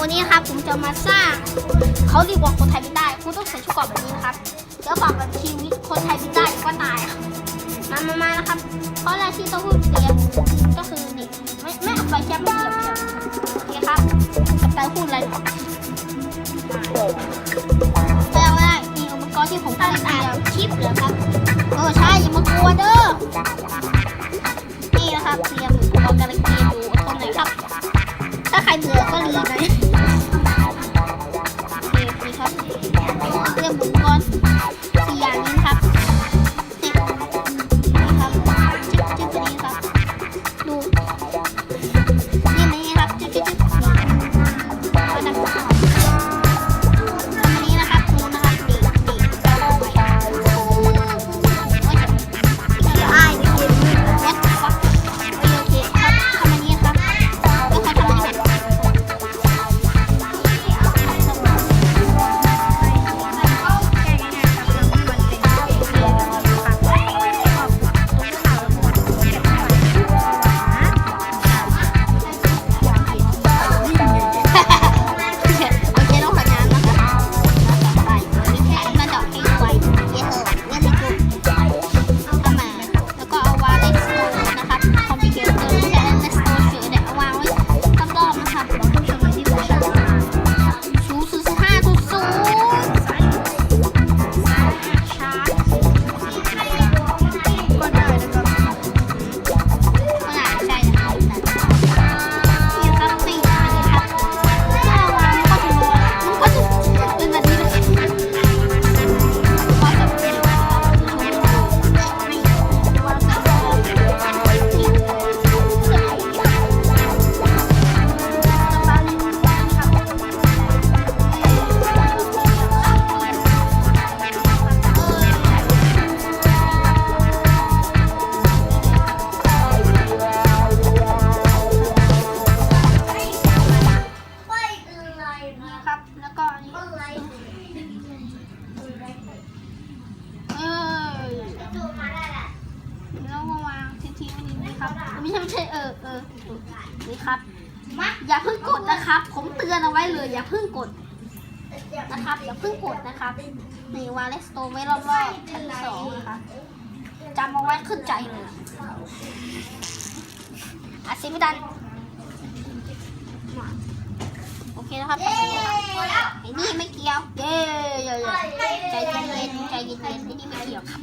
วันนี้ครับผมจะมาสร้างเขาดีกว่าคนไทยบินได้ คุณต้องใส่ชุดเกราะแบบนี้นะครับเดี๋ยวบอกแบบชีวิตคนไทยบินได้ก็ตายมามามานะครับเพราะอะไรที่ต้องพูดเตรียมก็คือนี่ไม่ไม่เอาไฟแช็กไม่เกี่ยวเกี่โอเคครับกับตาพูดอะไรแปลว่ามีอุปกรณ์ที่ผมต้องเตรียมคลิปเหรอครับเออใช่อย่ามากลัวเด้อนี่นะครับเตรียมอุปกรณ์การเกมอยู่ตรงไหนครับ ถ้าใครเบื่อก็รีนะ ครับไม่ใช่ไม่ใช่เออเออเออนี่ครับอย่าเพิ่งกดนะครับ ผมเตือนเอาไว้เลย อย่าเพิ่งกดนะครับ อย่าเพิ่งกดนะครับนี่วางเลสโตไว้รอบๆชั้นสองนะคะจำเอาไว้ขึ้นใจเลยอาซิมิดันมาโอเคนะครับต่อไปนะครับไอ้นี่ไม่เกี่ยวเย้เย้เย้ใจเย็นๆใจเย็นๆไอ้นี่ไม่เกี่ยวครับ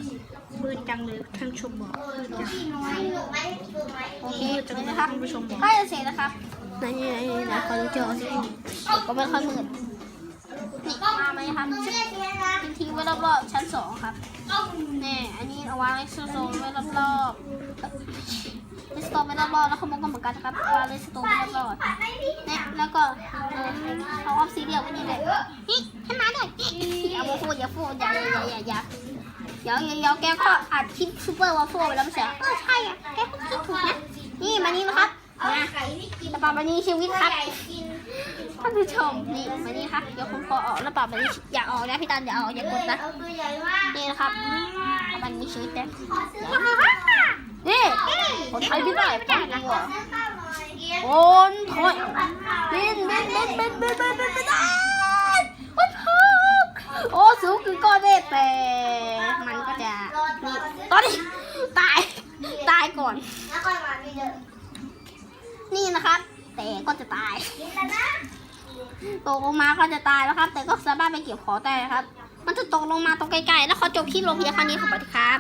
มืดจังเลยท่านผู้ชมบอกมืดจังโอเคจบเลยนะครับใกล้จะเสร็จนะครับไหนไหนไหนขอดูจอสิก็ไม่ค่อยมืดนี่มาไหมครับทิ้งทิ้งไว้รอบๆชั้นสองครับนี่อันนี้เอาวางเลสโตไว้รอบๆเลสโตไว้รอบๆแล้วขโมยก็เหมือนกันครับวางเลสโตไว้รอบๆเนี่ยแล้วก็เออเอาออฟซีเรียลไว้นี่เลยนี่ให้มาหน่อยอย่าโมโฟอย่าโฟอย่าอย่าอย่าอย่าเดี๋ยวเดี๋ยวเยวแกก็อัดคลิปซูเปอร์วอลโฟไปแล้วไม่ใช่เหรอเออใช่อะแกก็คิดถูกนะ นี่มานี่นะครับนะแต่ต่อไปนี้ชีวิตครับท่านผู้ชมนี่มานี่ครับเดี๋ยวผมขอออกแล้วปรับแบบนี้อย่าออกนะพี่ตันอย่าออกอย่ากดนะนี่นะครับมันมีชีวิตนะนี่คนไทยพี่ได้ป้าดีกว่าคนไทยบินบินบินบินบินบินบินบินโอ้โหโอ้สูงคือก้อนเมฆแต่มันก็จะนี่ตอนนี้ ตาย ตายก่อนนี่นะครับ แต่ก็จะตายตกลงมาก็จะตายแล้วครับ แต่ก็สามารถไปเก็บของได้นะครับ มันจะตกลงมาตรงใกล้ๆแล้วเขาจบคลิปลงเพียงแค่นี้ขอบคุณครับ